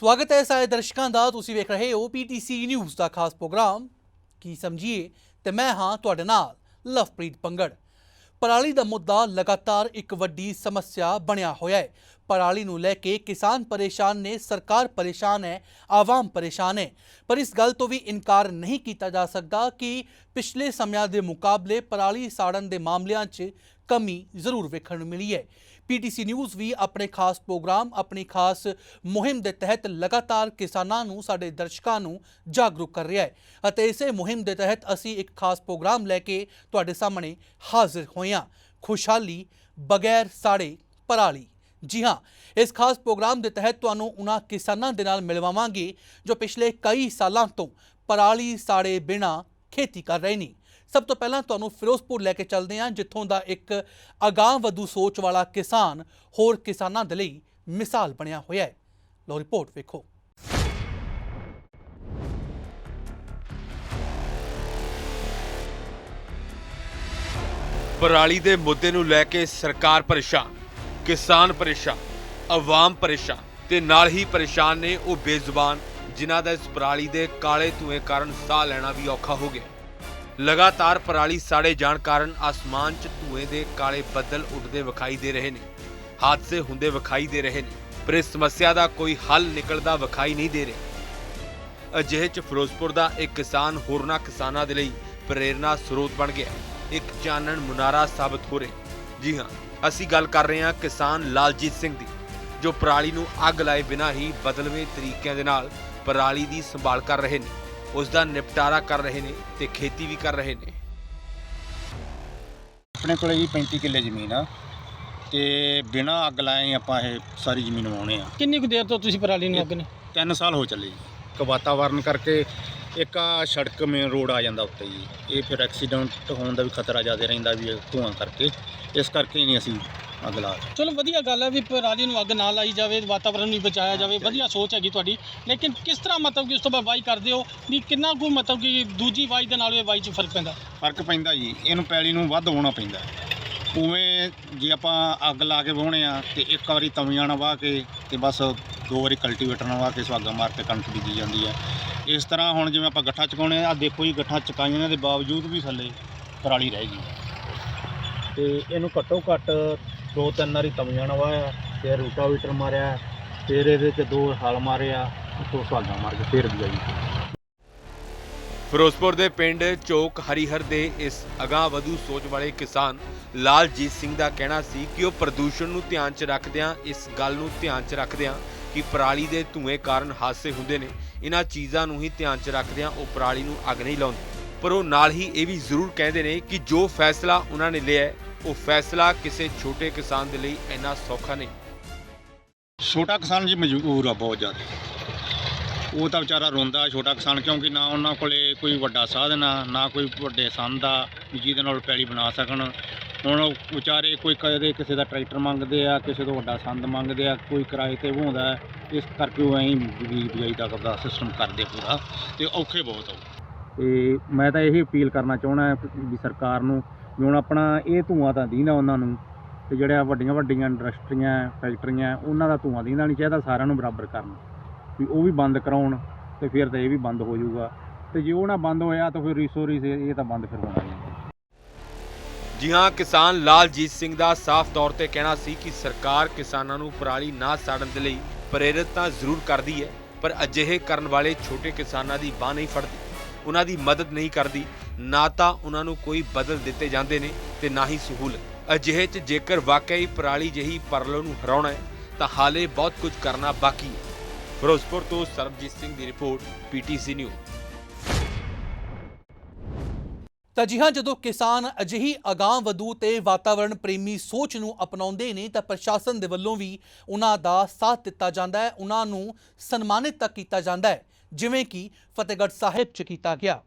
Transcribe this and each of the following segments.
ਸਵਾਗਤ ਹੈ ਸਾਰੇ ਦਰਸ਼ਕਾਂ ਦਾ। ਤੁਸੀਂ ਵੇਖ ਰਹੇ ਹੋ ਪੀਟੀਸੀ ਨਿਊਜ਼ ਦਾ ਖਾਸ ਪ੍ਰੋਗਰਾਮ। ਕੀ ਸਮਝੀਏ? ਤੇ ਮੈਂ ਹਾਂ ਤੁਹਾਡੇ ਨਾਲ ਲਵਪ੍ਰੀਤ ਪੰਗੜ। ਪਰਾਲੀ ਦਾ ਮੁੱਦਾ ਲਗਾਤਾਰ ਇੱਕ ਵੱਡੀ ਸਮੱਸਿਆ ਬਣਿਆ ਹੋਇਆ ਹੈ। ਪਰਾਲੀ ਨੂੰ ਲੈ ਕੇ ਕਿਸਾਨ ਪਰੇਸ਼ਾਨ ਨੇ, ਸਰਕਾਰ ਪਰੇਸ਼ਾਨ ਹੈ, ਆਵਾਮ ਪਰੇਸ਼ਾਨ ਹੈ। ਪਰ ਇਸ ਗੱਲ ਤੋਂ ਵੀ ਇਨਕਾਰ ਨਹੀਂ ਕੀਤਾ ਜਾ ਸਕਦਾ ਕਿ ਪਿਛਲੇ ਸਮਿਆਂ ਦੇ ਮੁਕਾਬਲੇ ਪਰਾਲੀ ਸਾੜਨ ਦੇ ਮਾਮਲਿਆਂ 'ਚ ਕਮੀ ਜ਼ਰੂਰ ਵੇਖਣ ਨੂੰ ਮਿਲੀ ਹੈ। ਪੀਟੀਸੀ ਨਿਊਜ਼ ਵੀ ਆਪਣੇ ਖਾਸ ਪ੍ਰੋਗਰਾਮ, ਆਪਣੀ ਖਾਸ ਮੁਹਿੰਮ ਦੇ ਤਹਿਤ ਲਗਾਤਾਰ ਕਿਸਾਨਾਂ ਨੂੰ, ਸਾਡੇ ਦਰਸ਼ਕਾਂ ਨੂੰ ਜਾਗਰੂਕ ਕਰ ਰਿਹਾ ਹੈ। ਅਤੇ ਇਸੇ ਮੁਹਿੰਮ ਦੇ ਤਹਿਤ ਅਸੀਂ ਇੱਕ ਖਾਸ ਪ੍ਰੋਗਰਾਮ ਲੈ ਕੇ ਤੁਹਾਡੇ ਸਾਹਮਣੇ ਹਾਜ਼ਰ ਹੋਏ ਹਾਂ। ਖੁਸ਼ਹਾਲੀ ਬਗੈਰ ਸਾੜੇ ਪਰਾਲੀ। ਜੀ ਹਾਂ, ਇਸ ਖਾਸ ਪ੍ਰੋਗਰਾਮ ਦੇ ਤਹਿਤ ਤੁਹਾਨੂੰ ਉਹਨਾਂ ਕਿਸਾਨਾਂ ਦੇ ਨਾਲ ਮਿਲਵਾਵਾਂਗੇ ਜੋ ਪਿਛਲੇ ਕਈ ਸਾਲਾਂ ਤੋਂ ਪਰਾਲੀ ਸਾੜੇ ਬਿਨਾ ਖੇਤੀ ਕਰ ਰਹੇ ਨੇ। ਸਭ ਤੋਂ ਪਹਿਲਾਂ ਤੁਹਾਨੂੰ ਫਿਰੋਜ਼ਪੁਰ ਲੈ ਕੇ ਚੱਲਦੇ ਹਾਂ, ਜਿੱਥੋਂ ਦਾ ਇੱਕ ਅਗਾਂਹ ਵਧੂ ਸੋਚ ਵਾਲਾ ਕਿਸਾਨ ਹੋਰ ਕਿਸਾਨਾਂ ਦੇ ਲਈ ਮਿਸਾਲ ਬਣਿਆ ਹੋਇਆ ਹੈ। ਲੋ ਰਿਪੋਰਟ ਵੇਖੋ। ਪਰਾਲੀ ਦੇ ਮੁੱਦੇ ਨੂੰ ਲੈ ਕੇ ਸਰਕਾਰ ਪਰੇਸ਼ਾਨ, ਕਿਸਾਨ ਪਰੇਸ਼ਾਨ, ਆਵਾਮ ਪਰੇਸ਼ਾਨ ਤੇ ਨਾਲ ਹੀ ਪਰੇਸ਼ਾਨ ਨੇ ਉਹ ਬੇਜ਼ੁਬਾਨ, ਜਿਨ੍ਹਾਂ ਦਾ ਇਸ ਪਰਾਲੀ ਦੇ ਕਾਲੇ ਧੂਏ ਕਾਰਨ ਸਾਹ ਲੈਣਾ ਵੀ ਔਖਾ ਹੋ ਗਿਆ। ਲਗਾਤਾਰ ਪਰਾਲੀ ਸਾੜੇ ਜਾਣ ਕਾਰਨ ਆਸਮਾਨ 'ਚ ਧੂਏ ਦੇ ਕਾਲੇ ਬੱਦਲ ਉੱਡਦੇ ਵਿਖਾਈ ਦੇ ਰਹੇ ਨੇ। ਹਾਦਸੇ ਹੁੰਦੇ ਵਿਖਾਈ ਦੇ ਰਹੇ ਨੇ, ਪਰ ਇਸ ਸਮੱਸਿਆ ਦਾ ਕੋਈ ਹੱਲ ਨਿਕਲਦਾ ਵਿਖਾਈ ਨਹੀਂ ਦੇ ਰਿਹਾ। ਅਜਿਹੇ 'ਚ ਫਿਰੋਜ਼ਪੁਰ ਦਾ ਇੱਕ ਕਿਸਾਨ ਹੋਰਨਾਂ ਕਿਸਾਨਾਂ ਦੇ ਲਈ ਪ੍ਰੇਰਨਾ ਸਰੋਤ ਬਣ ਗਿਆ। ਇੱਕ ਚਾਨਣ ਮੁਨਾਰਾ ਸਾਬਤ ਹੋ ਰਿਹਾ ਜੀ ਹਾਂ, ਅਸੀਂ ਗੱਲ ਕਰ ਰਹੇ ਹਾਂ ਕਿਸਾਨ ਲਾਲਜੀਤ ਸਿੰਘ ਦੀ, ਜੋ ਪਰਾਲੀ ਨੂੰ ਅੱਗ ਲਾਏ ਬਿਨਾਂ ਹੀ ਬਦਲਵੇਂ ਤਰੀਕਿਆਂ ਦੇ ਨਾਲ ਪਰਾਲੀ ਦੀ ਸੰਭਾਲ ਕਰ ਰਹੇ ਨੇ। ਉਸ ਦਾ ਨਿਪਟਾਰਾ ਕਰ ਰਹੇ ਨੇ ਤੇ ਖੇਤੀ ਵੀ ਕਰ ਰਹੇ ਨੇ। ਆਪਣੇ ਕੋਲੇ ਜੀ 35 ਕਿੱਲੇ ਜ਼ਮੀਨ ਆ ਤੇ ਬਿਨਾਂ ਅੱਗ ਲਾਏ ਆਪਾਂ ਇਹ ਸਾਰੀ ਜ਼ਮੀਨ ਵਾਉਣੇ ਆ। ਕਿੰਨੀ ਕੁ ਦੇਰ ਤੋਂ ਤੁਸੀਂ ਪਰਾਲੀ ਨੂੰ ਅੱਗ ਨੇ? 3 ਸਾਲ ਹੋ ਚੱਲੇ ਜੀ। ਇੱਕ ਵਾਤਾਵਰਨ ਕਰਕੇ ਇੱਕ ਆ ਸੜਕ ਮੇਨ ਰੋਡ ਆ ਜਾਂਦਾ ਉੱਤੇ ਜੀ। ਇਹ ਫਿਰ ਐਕਸੀਡੈਂਟ ਹੋਣ ਦਾ ਵੀ ਖਤਰਾ ਜ਼ਿਆਦਾ ਰਹਿੰਦਾ ਵੀ ਧੂਆਂ ਕਰਕੇ। ਇਸ ਕਰਕੇ ਨਹੀਂ ਅਸੀਂ ਅੱਗ ਲਾ। ਚਲੋ ਵਧੀਆ ਗੱਲ ਹੈ ਵੀ ਪਰਾਲੀ ਨੂੰ ਅੱਗ ਨਾ ਲਾਈ ਜਾਵੇ ਵਾਤਾਵਰਨ ਨੂੰ ਵੀ ਬਚਾਇਆ ਜਾਵੇ ਵਧੀਆ ਸੋਚ ਹੈਗੀ ਤੁਹਾਡੀ। ਲੇਕਿਨ ਕਿਸ ਤਰ੍ਹਾਂ ਮਤਲਬ ਕਿ ਉਸ ਤੋਂ ਬਾਅਦ ਵਾਈ ਕਰਦੇ ਹੋ? ਵੀ ਕਿੰਨਾ ਕੁ ਮਤਲਬ ਕਿ ਦੂਜੀ ਵਾਈ ਦੇ ਨਾਲ ਇਹ ਵਾਈ 'ਚ ਫ਼ਰਕ ਪੈਂਦਾ? ਫ਼ਰਕ ਪੈਂਦਾ ਜੀ। ਇਹਨੂੰ ਪੈਲੀ ਨੂੰ ਵੱਧ ਹੋਣਾ ਪੈਂਦਾ। ਉਵੇਂ ਜੇ ਆਪਾਂ ਅੱਗ ਲਾ ਕੇ ਵਾਹੁਣੇ ਆ ਤੇ ਇੱਕ ਵਾਰੀ ਤਵੀਆਂ ਨਾਲ ਵਾਹ ਕੇ ਤੇ ਬਸ ਦੋ ਵਾਰੀ ਕਲਟੀਵੇਟਰ ਨਾਲ ਵਾਹ ਕੇ ਸੁਹਾਗਾ ਮਾਰ ਕੇ ਕਣਕ ਬੀਜੀ ਜਾਂਦੀ ਹੈ। ਇਸ ਤਰ੍ਹਾਂ ਹੁਣ ਜਿਵੇਂ ਆਪਾਂ ਗੱਠਾ ਚਕਾਉਣੇ ਆ ਆਹ ਦੇਖੋ ਜੀ ਗੱਠਾ ਚਕਾਈਆਂ ਦੇ ਬਾਵਜੂਦ ਵੀ ਥੱਲੇ ਪਰਾਲੀ ਰਹਿ ਗਈ। ਤੇ ਇਹਨੂੰ ਘੱਟੋ ਘੱਟ ਦੋ ਤਿੰਨ ਵਾਰੀ ਤਵੀਆਂ ਨਾਲ ਫਿਰ ਰੂਟਾਵੀਟਰ ਮਾਰਿਆ, ਫਿਰ ਇਹਦੇ 'ਚ ਦੋ ਹਲ ਮਾਰਿਆ ਉੱਤੋਂ ਸੁਹਾਗਾ ਮਾਰ ਕੇ ਫਿਰ ਵੀ ਆਈ। ਫਿਰੋਜ਼ਪੁਰ ਦੇ ਪਿੰਡ ਚੌਕ ਹਰੀਹਰ ਦੇ ਇਸ ਅਗਾਂਹ ਵਧੂ ਸੋਚ ਵਾਲੇ ਕਿਸਾਨ ਲਾਲਜੀਤ ਸਿੰਘ ਦਾ ਕਹਿਣਾ ਸੀ ਕਿ ਉਹ ਪ੍ਰਦੂਸ਼ਣ ਨੂੰ ਧਿਆਨ 'ਚ ਰੱਖਦਿਆਂ, ਇਸ ਗੱਲ ਨੂੰ ਧਿਆਨ 'ਚ ਰੱਖਦਿਆਂ ਕਿ ਪਰਾਲੀ ਦੇ ਧੂਏ ਕਾਰਨ ਹਾਦਸੇ ਹੁੰਦੇ ਨੇ। ਇਹਨਾਂ ਚੀਜ਼ਾਂ ਨੂੰ ਹੀ ਧਿਆਨ 'ਚ ਰੱਖਦਿਆਂ ਉਹ ਪਰਾਲੀ ਨੂੰ ਅੱਗ ਨਹੀਂ ਲਾਉਂਦੇ। ਪਰ ਉਹ ਨਾਲ ਹੀ ਇਹ ਵੀ ਜ਼ਰੂਰ ਕਹਿੰਦੇ ਨੇ ਕਿ ਜੋ ਫੈਸਲਾ ਉਹਨਾਂ ਨੇ ਲਿਆ ਉਹ ਫੈਸਲਾ ਕਿਸੇ ਛੋਟੇ ਕਿਸਾਨ ਦੇ ਲਈ ਇੰਨਾ ਸੌਖਾ ਨਹੀਂ। ਛੋਟਾ ਕਿਸਾਨ ਜੀ ਮਜਬੂਰ ਆ ਬਹੁਤ ਜ਼ਿਆਦਾ। ਉਹ ਤਾਂ ਵਿਚਾਰਾ ਰੋਂਦਾ ਛੋਟਾ ਕਿਸਾਨ ਕਿਉਂਕਿ ਨਾ ਉਹਨਾਂ ਕੋਲੇ ਕੋਈ ਵੱਡਾ ਸਾਧਨ ਆ, ਨਾ ਕੋਈ ਵੱਡੇ ਸੰਦ ਆ ਵੀ ਜਿਹਦੇ ਨਾਲ ਪੈਲੀ ਬਣਾ ਸਕਣ। ਹੁਣ ਉਹ ਵਿਚਾਰੇ ਕੋਈ ਕਦੇ ਕਿਸੇ ਦਾ ਟਰੈਕਟਰ ਮੰਗਦੇ ਆ, ਕਿਸੇ ਤੋਂ ਵੱਡਾ ਸੰਦ ਮੰਗਦੇ ਆ, ਕੋਈ ਕਿਰਾਏ ਤੇ ਵਾਹੁੰਦਾ ਇਸ ਕਰਕੇ ਉਹ ਐਂ ਬੀਜ ਬਿਜਾਈ ਦਾ ਆਪਦਾ ਸਿਸਟਮ ਕਰਦੇ ਪੂਰਾ ਤੇ ਔਖੇ ਬਹੁਤ ਆ ਤੇ ਮੈਂ ਤਾਂ ਇਹੀ ਅਪੀਲ ਕਰਨਾ ਚਾਹਣਾ ਵੀ ਸਰਕਾਰ ਨੂੰ ਵੀ ਹੁਣ ਆਪਣਾ ਇਹ ਧੂਆਂ ਤਾਂ ਦੀਨਾ ਉਹਨਾਂ ਨੂੰ, ਤੇ ਜਿਹੜੀਆਂ ਵੱਡੀਆਂ ਵੱਡੀਆਂ ਇੰਡਸਟਰੀਆਂ, ਫੈਕਟਰੀਆਂ, ਉਹਨਾਂ ਦਾ ਧੂਆਂ ਦੀਂਦਾ ਨਹੀਂ ਚਾਹੀਦਾ, ਸਾਰਿਆਂ ਨੂੰ ਬਰਾਬਰ ਕਰਨ। ਵੀ ਉਹ ਵੀ ਬੰਦ ਕਰਾਉਣ, ਤੇ ਫਿਰ ਤਾਂ ਇਹ ਵੀ ਬੰਦ ਹੋ ਜਾਊਗਾ। ਤੇ ਜੇ ਉਹ ਨਾ ਬੰਦ ਹੋਇਆ, ਤਾਂ ਫਿਰ ਰੀਸੋ ਇਹ ਇਹ ਤਾਂ ਬੰਦ ਫਿਰ ਹੋਣਾ ਨਹੀਂ ਜੀ ਹਾਂ, ਕਿਸਾਨ ਲਾਲਜੀਤ ਸਿੰਘ ਦਾ ਸਾਫ਼ ਤੌਰ ਤੇ ਕਹਿਣਾ ਸੀ ਕਿ ਸਰਕਾਰ ਕਿਸਾਨਾਂ ਨੂੰ ਪਰਾਲੀ ਨਾ ਸਾੜਨ ਦੇ ਲਈ ਪ੍ਰੇਰਿਤ ਤਾਂ ਜ਼ਰੂਰ ਕਰਦੀ ਹੈ, ਪਰ ਅਜਿਹੇ ਕਰਨ ਵਾਲੇ ਛੋਟੇ ਕਿਸਾਨਾਂ ਦੀ ਬਾਹ ਨਹੀਂ ਫੜਦੀ। ਉਹਨਾਂ ਦੀ ਮਦਦ ਨਹੀਂ ਕਰਦੀ, ਨਾ ਤਾਂ ਉਹਨਾਂ ਨੂੰ ਕੋਈ ਬਦਲ ਦਿੱਤੇ ਜਾਂਦੇ ਨੇ ਤੇ ਨਾ ਹੀ ਸਹੂਲਤ। ਅਜਿਹੇ 'ਚ ਜੇਕਰ ਵਾਕਈ ਹੀ ਪਰਾਲੀ ਜਿਹੀ ਪਰਲੋ ਨੂੰ ਹਰਾਉਣਾ ਹੈ, ਤਾਂ ਹਾਲੇ ਬਹੁਤ ਕੁਝ ਕਰਨਾ ਬਾਕੀ ਹੈ। ਫਿਰੋਜ਼ਪੁਰ ਤੋਂ ਸਰਬਜੀਤ ਸਿੰਘ ਦੀ ਰਿਪੋਰਟ, ਪੀਟੀਸੀ ਨਿਊਜ਼। ਤਾਂ ਜੀ ਹਾਂ, ਜਦੋਂ ਕਿਸਾਨ ਅਜਿਹੀ ਅਗਾਂਹ ਵਧੂ ਤੇ ਵਾਤਾਵਰਣ ਪ੍ਰੇਮੀ ਸੋਚ ਨੂੰ ਅਪਣਾਉਂਦੇ ਨੇ, ਤਾਂ ਪ੍ਰਸ਼ਾਸਨ ਦੇ ਵੱਲੋਂ ਵੀ ਉਹਨਾਂ ਦਾ ਸਾਥ ਦਿੱਤਾ ਜਾਂਦਾ ਹੈ, ਉਹਨਾਂ ਨੂੰ ਸਨਮਾਨਿਤ ਤੱਕ ਕੀਤਾ ਜਾਂਦਾ ਹੈ। ਜਿਵੇਂ ਕਿ ਫਤਿਹਗੜ੍ਹ ਸਾਹਿਬ 'ਚ ਕੀਤਾ ਗਿਆ।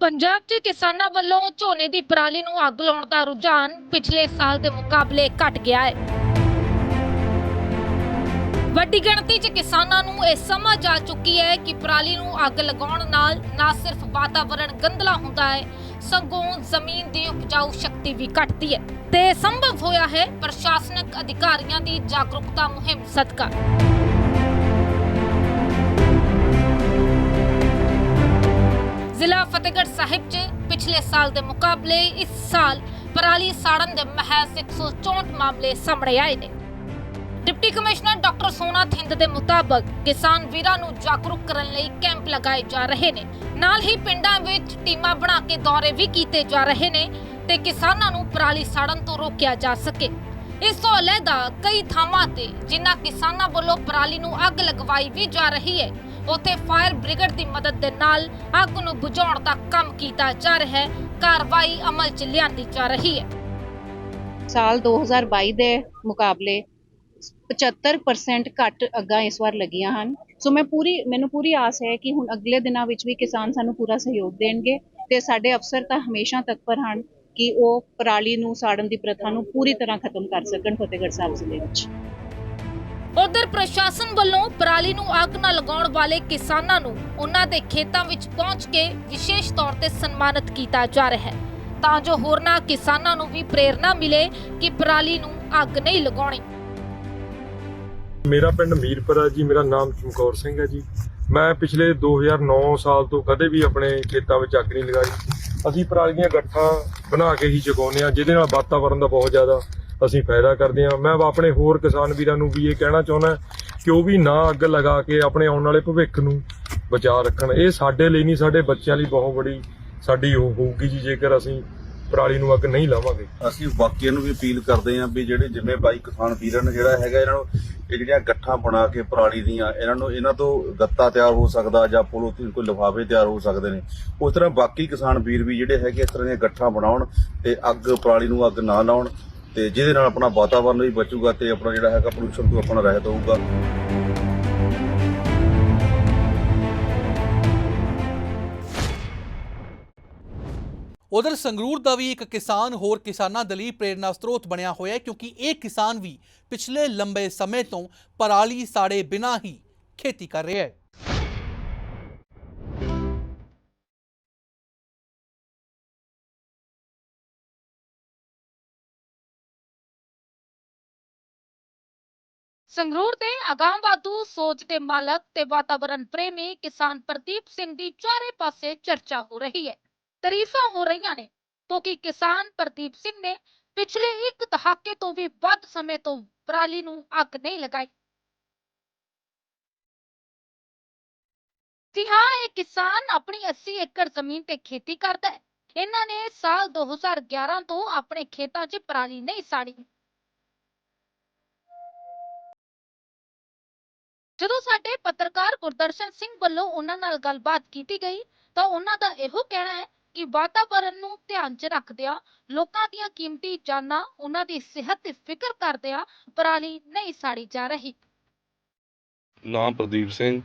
ਪੰਜਾਬ 'ਚ ਕਿਸਾਨਾਂ ਵੱਲੋਂ ਝੋਨੇ ਦੀ ਪਰਾਲੀ ਨੂੰ ਅੱਗ ਲਾਉਣ ਦਾ ਰੁਝਾਨ ਪਿਛਲੇ ਸਾਲ ਦੇ ਮੁਕਾਬਲੇ ਘਟ ਗਿਆ ਹੈ। ਵੱਡੀ ਗਿਣਤੀ 'ਚ ਕਿਸਾਨਾਂ ਨੂੰ ਇਹ ਸਮਝ ਆ ਚੁੱਕੀ ਹੈ ਕਿ ਪਰਾਲੀ ਨੂੰ ਅੱਗ ਲਗਾਉਣ ਨਾਲ ਨਾ ਸਿਰਫ ਵਾਤਾਵਰਣ ਗੰਦਲਾ ਹੁੰਦਾ ਹੈ ਸਗੋਂ ਜ਼ਮੀਨ ਦੀ ਉਪਜਾਊ ਸ਼ਕਤੀ ਵੀ ਘਟਦੀ ਹੈ। ਤੇ ਸੰਭਵ ਹੋਇਆ ਹੈ ਪ੍ਰਸ਼ਾਸਨਿਕ ਅਧਿਕਾਰੀਆਂ ਦੀ ਜਾਗਰੂਕਤਾ ਮੁਹਿੰਮ ਸਦਕਾ। ਜ਼ਿਲ੍ਹਾ ਫਤਿਹਗੜ੍ਹ ਸਾਹਿਬ 'ਚ ਪਿਛਲੇ ਸਾਲ ਦੇ ਮੁਕਾਬਲੇ ਇਸ ਸਾਲ ਪਰਾਲੀ ਸਾੜਨ ਦੇ ਮਹਿਜ਼ 164 ਮਾਮਲੇ ਸਾਹਮਣੇ ਆਏ ਨੇ। ਡਿਪਟੀ ਕਮਿਸ਼ਨਰ ਡਾਕਟਰ ਸੋਨਾ ਥਿੰਦ ਦੇ ਮੁਤਾਬਕ ਕਿਸਾਨ ਵੀਰਾਂ ਨੂੰ ਜਾਗਰੂਕ ਕਰਨ ਲਈ ਕੈਂਪ ਲਗਾਏ ਜਾ ਰਹੇ ਨੇ। ਨਾਲ ਹੀ ਪਿੰਡਾਂ ਵਿੱਚ ਟੀਮਾਂ ਬਣਾ ਕੇ ਦੌਰੇ ਵੀ ਕੀਤੇ ਜਾ ਰਹੇ ਨੇ ਤੇ ਕਿਸਾਨਾਂ ਨੂੰ ਪਰਾਲੀ ਸਾੜਨ ਤੋਂ ਰੋਕਿਆ ਜਾ ਸਕੇ। ਇਸ ਤੋਂ ਅਲੱਗਾ ਕਈ ਥਾਵਾਂ ਤੇ ਜਿਨ੍ਹਾਂ ਕਿਸਾਨਾਂ ਵੱਲੋਂ ਪਰਾਲੀ ਨੂੰ ਅੱਗ ਲਗਵਾਈ ਵੀ ਜਾ ਰਹੀ ਹੈ, ਉੱਥੇ ਫਾਇਰ ਬ੍ਰਿਗੇਡ ਦੀ ਮਦਦ ਦੇ ਨਾਲ ਅੱਗ ਨੂੰ ਬੁਝਾਉਣ ਦਾ ਕੰਮ ਕੀਤਾ ਜਾ ਰਿਹਾ ਹੈ। ਕਾਰਵਾਈ ਅਮਲ 'ਚ ਲਿਆਂਦੀ ਜਾ ਰਹੀ ਹੈ। ਸਾਲ 2022 ਦੇ ਮੁਕਾਬਲੇ 75% ਘੱਟ ਅੱਗਾਂ ਇਸ ਵਾਰ ਲੱਗੀਆਂ ਹਨ। ਸੋ ਮੈਂ ਪੂਰੀ, ਮੈਨੂੰ ਪੂਰੀ ਆਸ ਹੈ ਕਿ ਹੁਣ ਅਗਲੇ ਦਿਨਾਂ ਵਿੱਚ ਵੀ ਕਿਸਾਨ ਸਾਨੂੰ ਪੂਰਾ ਸਹਿਯੋਗ ਦੇਣਗੇ ਤੇ ਸਾਡੇ ਅਫਸਰ ਤਾਂ ਹਮੇਸ਼ਾ ਤਤਪਰ ਹਨ ਕਿ ਉਹ ਪਰਾਲੀ ਨੂੰ ਸਾੜਨ ਦੀ ਪ੍ਰਥਾ ਨੂੰ ਪੂਰੀ ਤਰ੍ਹਾਂ ਖਤਮ ਕਰ ਸਕਣ ਫਤਿਹਗੜ੍ਹ ਸਾਹਿਬ ਜ਼ਿਲ੍ਹੇ ਵਿੱਚ। ਉਧਰ ਪ੍ਰਸ਼ਾਸਨ ਵੱਲੋਂ ਪਰਾਲੀ ਨੂੰ ਅੱਗ ਨਾ ਲਗਾਉਣ ਵਾਲੇ ਕਿਸਾਨਾਂ ਨੂੰ ਉਹਨਾਂ ਦੇ ਖੇਤਾਂ ਵਿੱਚ ਪਹੁੰਚ ਕੇ ਵਿਸ਼ੇਸ਼ ਤੌਰ ਤੇ ਸਨਮਾਨਿਤ ਕੀਤਾ ਜਾ ਰਿਹਾ ਹੈ। ਤਾਂ ਜੋ ਹੋਰਨਾਂ ਕਿਸਾਨਾਂ ਨੂੰ ਵੀ ਪ੍ਰੇਰਣਾ ਮਿਲੇ ਕਿ ਪਰਾਲੀ ਨੂੰ ਅੱਗ ਨਹੀਂ ਲਗਾਉਣੀ। ਮੇਰਾ ਪਿੰਡ ਮੀਰਪੁਰ ਹੈ ਜੀ, ਮੇਰਾ ਨਾਮ ਚਮਕੌਰ ਸਿੰਘ ਹੈ ਜੀ। ਮੈਂ ਪਿਛਲੇ 2009 ਸਾਲ ਤੋਂ ਕਦੇ ਵੀ ਆਪਣੇ ਖੇਤਾਂ ਵਿੱਚ ਅੱਗ ਨਹੀਂ ਲਗਾਈ। ਅਸੀਂ ਪਰਾਲੀ ਦੀਆਂ ਗੱਠਾਂ ਬਣਾ ਕੇ ਹੀ ਜਗਾਉਂਦੇ ਹਾਂ, ਜਿਹਦੇ ਨਾਲ ਵਾਤਾਵਰਣ ਦਾ ਬਹੁਤ ਜ਼ਿਆਦਾ ਅਸੀਂ ਫਾਇਦਾ ਕਰਦੇ ਹਾਂ। ਮੈਂ ਆਪਣੇ ਹੋਰ ਕਿਸਾਨ ਵੀਰਾਂ ਨੂੰ ਵੀ ਇਹ ਕਹਿਣਾ ਚਾਹੁੰਦਾ ਕਿ ਉਹ ਵੀ ਨਾ ਅੱਗ ਲਗਾ ਕੇ ਆਪਣੇ ਆਉਣ ਵਾਲੇ ਭਵਿੱਖ ਨੂੰ ਬਚਾ ਰੱਖਣ। ਇਹ ਸਾਡੇ ਲਈ ਨਹੀਂ, ਸਾਡੇ ਬੱਚਿਆਂ ਲਈ ਬਹੁਤ ਬੜੀ ਸਾਡੀ ਉਹ ਹੋਊਗੀ ਜੀ, ਜੇਕਰ ਅਸੀਂ ਪਰਾਲੀ ਨੂੰ ਅੱਗ ਨਹੀਂ ਲਾਵਾਂਗੇ। ਅਸੀਂ ਬਾਕੀਆਂ ਨੂੰ ਵੀ ਅਪੀਲ ਕਰਦੇ ਹਾਂ ਵੀ ਜਿਹੜੇ ਜਿਵੇਂ ਬਾਈ ਕਿਸਾਨ ਵੀਰਾਂ ਨੇ ਜਿਹੜਾ ਹੈਗਾ ਇਹਨਾਂ ਨੂੰ ਇਹ ਜਿਹੜੀਆਂ ਗੱਠਾਂ ਬਣਾ ਕੇ ਪਰਾਲੀ ਦੀਆਂ, ਇਹਨਾਂ ਨੂੰ ਇਹਨਾਂ ਤੋਂ ਗੱਤਾ ਤਿਆਰ ਹੋ ਸਕਦਾ ਜਾਂ ਪੋਲੋਥੀਨ ਕੋਈ ਲਿਫਾਫੇ ਤਿਆਰ ਹੋ ਸਕਦੇ ਨੇ। ਉਸ ਤਰ੍ਹਾਂ ਬਾਕੀ ਕਿਸਾਨ ਵੀਰ ਵੀ ਜਿਹੜੇ ਹੈਗੇ ਇਸ ਤਰ੍ਹਾਂ ਦੀਆਂ ਗੱਠਾਂ ਬਣਾਉਣ ਤੇ ਅੱਗ, ਪਰਾਲੀ ਨੂੰ ਅੱਗ ਨਾ ਲਾਉਣ ਤੇ ਜਿਹਦੇ ਨਾਲ ਆਪਣਾ ਵਾਤਾਵਰਨ ਵੀ ਬਚੂਗਾ ਤੇ ਆਪਣਾ ਜਿਹੜਾ ਹੈਗਾ ਪੋਲੂਸ਼ਨ ਤੋਂ ਆਪਣਾ ਰਹਿਤ ਹੋਊਗਾ। ਉਧਰ ਸੰਗਰੂਰ ਦਾ ਵੀ ਇੱਕ ਕਿਸਾਨ ਹੋਰ ਕਿਸਾਨਾਂ ਦੇ ਲਈ ਪ੍ਰੇਰਨਾ ਸਰੋਤ ਬਣਿਆ ਹੋਇਆ ਹੈ, ਕਿਉਂਕਿ ਇਹ ਕਿਸਾਨ ਵੀ ਪਿਛਲੇ ਲੰਬੇ ਸਮੇਂ ਤੋਂ ਪਰਾਲੀ ਸਾੜੇ ਬਿਨਾਂ ਹੀ ਖੇਤੀ ਕਰ ਰਿਹਾ ਹੈ। ਸੰਗਰੂਰ ਦੇ ਅਗਾਂਹਵਾਧੂ ਸੋਚ ਦੇ ਮਾਲਕ ਤੇ ਵਾਤਾਵਰਣ ਪ੍ਰੇਮੀ ਕਿਸਾਨ ਪ੍ਰਦੀਪ ਸਿੰਘ ਦੀ ਚਾਰੇ ਪਾਸੇ ਚਰਚਾ ਹੋ ਰਹੀ ਹੈ। ਤਾਰੀਫਾਂ ਹੋ ਰਹੀਆਂ ਨੇ ਕਿਉਂਕਿ ਕਿਸਾਨ ਪ੍ਰਦੀਪ ਸਿੰਘ ਨੇ ਪਿਛਲੇ ਇੱਕ ਦਹਾਕੇ ਤੋਂ ਵੀ ਵੱਧ ਸਮੇਂ ਤੋਂ ਪਰਾਲੀ ਨੂੰ ਅੱਗ ਨਹੀਂ ਲਗਾਈ। ਜੀ ਹਾਂ, ਇਹ ਕਿਸਾਨ ਆਪਣੀ 80 ਏਕੜ ਜ਼ਮੀਨ ਤੇ ਖੇਤੀ ਕਰਦਾ ਹੈ। ਇਹਨਾਂ ਨੇ ਸਾਲ 2011 ਤੋਂ ਆਪਣੇ ਖੇਤਾਂ 'ਚ ਪਰਾਲੀ ਨਹੀਂ ਸਾੜੀ। ਜਦੋਂ ਸਾਡੇ ਪੱਤਰਕਾਰ ਗੁਰਦਰਸ਼ਨ ਸਿੰਘ ਵੱਲੋਂ ਉਹਨਾਂ ਨਾਲ ਗੱਲਬਾਤ ਕੀਤੀ ਗਈ, ਤਾਂ ਉਹਨਾਂ ਦਾ ਇਹੋ ਕਹਿਣਾ ਹੈ ਕਿ ਵਾਤਾਵਰਣ ਨੂੰ ਧਿਆਨ 'ਚ ਰੱਖਦਿਆਂ ਲੋਕਾਂ ਦੀਆਂ ਕੀਮਤੀ ਜਾਨਾਂ ਉਹਨਾਂ ਦੀ ਸਿਹਤ ਦੀ ਫਿਕਰ ਕਰਦਿਆਂ ਪਰਾਲੀ ਨਹੀਂ ਸਾੜੀ ਜਾ ਰਹੀ। ਨਾਮ ਪ੍ਰਦੀਪ ਸਿੰਘ,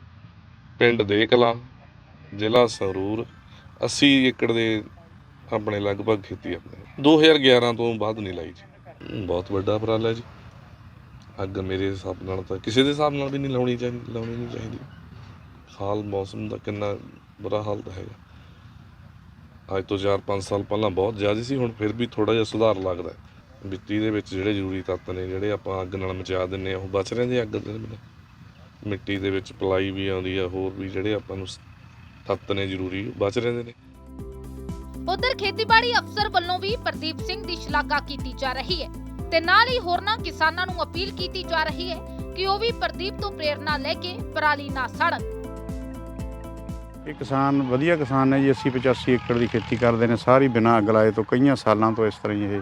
ਪਿੰਡ ਦੇ ਜ਼ਿਲ੍ਹਾ ਸੰਗਰੂਰ। 80 ਏਕੜ ਦੇ ਆਪਣੇ ਲਗਭਗ ਖੇਤੀ ਆਪਣੇ। 2011 ਤੋਂ ਬਾਅਦ ਨਹੀਂ ਲਾਈ ਜੀ। ਬਹੁਤ ਵੱਡਾ ਉਪਰਾਲਾ ਜੀ। ਅੱਗ ਮੇਰੇ ਹਿਸਾਬ ਨਾਲ ਤਾਂ ਕਿਸੇ ਦੇ ਹਿਸਾਬ ਨਾਲ ਵੀ ਨਹੀਂ ਲਾਉਣੀ ਚਾਹੀਦੀ ਲਾਉਣੀ ਨਹੀਂ ਚਾਹੀਦੀ। ਹਾਲ ਮੌਸਮ ਦਾ ਕਿੰਨਾ ਬੁਰਾ ਹਾਲ ਤਾਂ ਹੈਗਾ। ਅੱਜ ਤੋਂ 4-5 ਸਾਲ ਪਹਿਲਾਂ ਬਹੁਤ ਜ਼ਿਆਦਾ ਸੀ, ਹੁਣ ਫਿਰ ਵੀ ਥੋੜਾ ਜਿਹਾ ਸੁਧਾਰ ਲੱਗਦਾ ਮਿੱਟੀ ਦੇ ਵਿੱਚ ਜਿਹੜੇ ਜ਼ਰੂਰੀ ਤੱਤ ਨੇ, ਜਿਹੜੇ ਆਪਾਂ ਅੱਗ ਨਾਲ ਮਚਾ ਦਿੰਨੇ ਆ ਉਹ ਬਚ ਰਹਿੰਦੇ ਅੱਗ ਦੇ ਬਿਨਾਂ? ਮਿੱਟੀ ਦੇ ਵਿੱਚ ਪਲਾਈ ਵੀ ਆਉਂਦੀ ਆ, ਹੋਰ ਵੀ ਜਿਹੜੇ ਆਪਾਂ ਨੂੰ ਤੱਤ ਨੇ ਜ਼ਰੂਰੀ ਬਚ ਰਹਿੰਦੇ ਨੇ। ਉਧਰ ਖੇਤੀਬਾੜੀ ਅਫਸਰ ਵੱਲੋਂ ਵੀ ਪ੍ਰਦੀਪ ਸਿੰਘ ਦੀ ਸ਼ਲਾਘਾ ਕੀਤੀ ਜਾ ਰਹੀ ਹੈ ਤੇ ਨਾਲ ਹੀ ਹੋਰਨਾਂ ਕਿਸਾਨਾਂ ਨੂੰ ਅਪੀਲ ਕੀਤੀ ਜਾ ਰਹੀ ਹੈ ਕਿ ਉਹ ਵੀ ਪ੍ਰਦੀਪ ਤੋਂ ਪ੍ਰੇਰਣਾ ਲੈ ਕੇ ਪਰਾਲੀ ਨਾ ਸਾੜਨ। ਇਹ ਕਿਸਾਨ ਵਧੀਆ ਕਿਸਾਨ ਨੇ ਜੀ 80 85 ਏਕੜ ਦੀ ਖੇਤੀ ਕਰਦੇ ਨੇ ਸਾਰੀ ਬਿਨਾਂ ਅੱਗ ਲਾਏ ਤੋਂ ਕਈਆਂ ਸਾਲਾਂ ਤੋਂ ਇਸ ਤਰ੍ਹਾਂ ਹੀ ਇਹ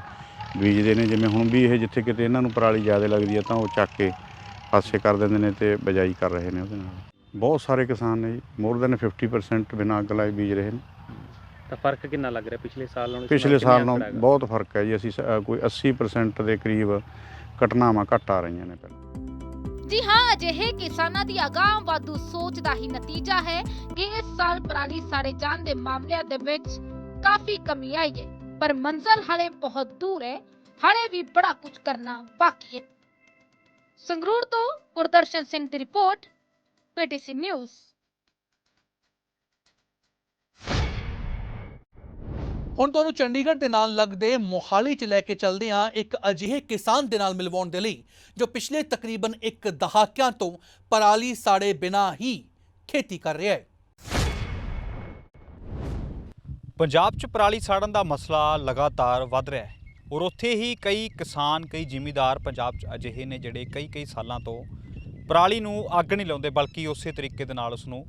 ਬੀਜਦੇ ਨੇ। ਜਿਵੇਂ ਹੁਣ ਵੀ ਇਹ ਜਿੱਥੇ ਕਿਤੇ ਇਹਨਾਂ ਨੂੰ ਪਰਾਲੀ ਜ਼ਿਆਦਾ ਲੱਗਦੀ ਹੈ ਤਾਂ ਉਹ ਚੱਕ ਕੇ ਪਾਸੇ ਕਰ ਦਿੰਦੇ ਨੇ ਤੇ ਬਜਾਈ ਕਰ ਰਹੇ ਨੇ ਉਹਦੇ ਨਾਲ। ਬਹੁਤ ਸਾਰੇ ਕਿਸਾਨ ਨੇ ਜੀ ਮੋਰ ਦੈਨ 50% ਬਿਨਾਂ ਅੱਗ ਲਾਏ ਬੀਜ ਰਹੇ ਨੇ। ਤਾਂ ਫ਼ਰਕ ਕਿੰਨਾ ਲੱਗ ਰਿਹਾ ਪਿਛਲੇ ਸਾਲ ਨਾਲੋਂ ਪਿਛਲੇ ਸਾਲ ਨਾਲੋਂ? ਬਹੁਤ ਫ਼ਰਕ ਹੈ ਜੀ ਅਸੀਂ ਕੋਈ 80% ਦੇ ਕਰੀਬ ਘਟਨਾਵਾਂ ਘੱਟ ਆ ਰਹੀਆਂ ਨੇ ਪਹਿਲਾਂ। ਜੀ ਹਾਂ, ਅਜਿਹੇ ਕਿਸਾਨਾਂ ਦੀ ਅਗਾਂਹ ਵਾਧੂ ਸੋਚ ਦਾ ਹੀ ਨਤੀਜਾ ਹੈ ਕਿ ਇਸ ਸਾਲ ਪਰਾਲੀ ਸਾੜੇ ਜਾਣ ਦੇ ਮਾਮਲਿਆਂ ਦੇ ਵਿੱਚ ਕਾਫੀ ਕਮੀ ਆਈ ਹੈ। ਪਰ ਮੰਜ਼ਲ ਹਲੇ ਬਹੁਤ ਦੂਰ ਹੈ। ਹਲੇ ਵੀ ਬੜਾ ਕੁਝ ਕਰਨਾ ਬਾਕੀ ਹੈ। ਸੰਗਰੂਰ ਤੋਂ ਗੁਰਦਰਸ਼ਨ ਸਿੰਘ ਦੀ ਰਿਪੋਰਟ, ਪੀਟੀਸੀ ਨਿਊਜ਼। ਹੁਣ ਤੁਹਾਨੂੰ ਚੰਡੀਗੜ੍ਹ ਦੇ ਨਾਲ ਲੱਗਦੇ ਮੋਹਾਲੀ 'ਚ ਲੈ ਕੇ ਚੱਲਦੇ ਹਾਂ ਇੱਕ ਅਜਿਹੇ ਕਿਸਾਨ ਦੇ ਨਾਲ ਮਿਲਵਾਉਣ ਦੇ ਲਈ, ਜੋ ਪਿਛਲੇ ਤਕਰੀਬਨ ਇੱਕ ਦਹਾਕਿਆਂ ਤੋਂ ਪਰਾਲੀ ਸਾੜੇ ਬਿਨਾਂ ਹੀ ਖੇਤੀ ਕਰ ਰਿਹਾ ਹੈ। ਪੰਜਾਬ 'ਚ ਪਰਾਲੀ ਸਾੜਨ ਦਾ ਮਸਲਾ ਲਗਾਤਾਰ ਵੱਧ ਰਿਹਾ ਹੈ ਔਰ ਉੱਥੇ ਹੀ ਕਈ ਕਿਸਾਨ, ਕਈ ਜ਼ਿਮੀਂਦਾਰ ਪੰਜਾਬ 'ਚ ਅਜਿਹੇ ਨੇ ਜਿਹੜੇ ਕਈ ਕਈ ਸਾਲਾਂ ਤੋਂ ਪਰਾਲੀ ਨੂੰ ਅੱਗ ਨਹੀਂ ਲਾਉਂਦੇ, ਬਲਕਿ ਉਸੇ ਤਰੀਕੇ ਦੇ ਨਾਲ ਉਸ ਨੂੰ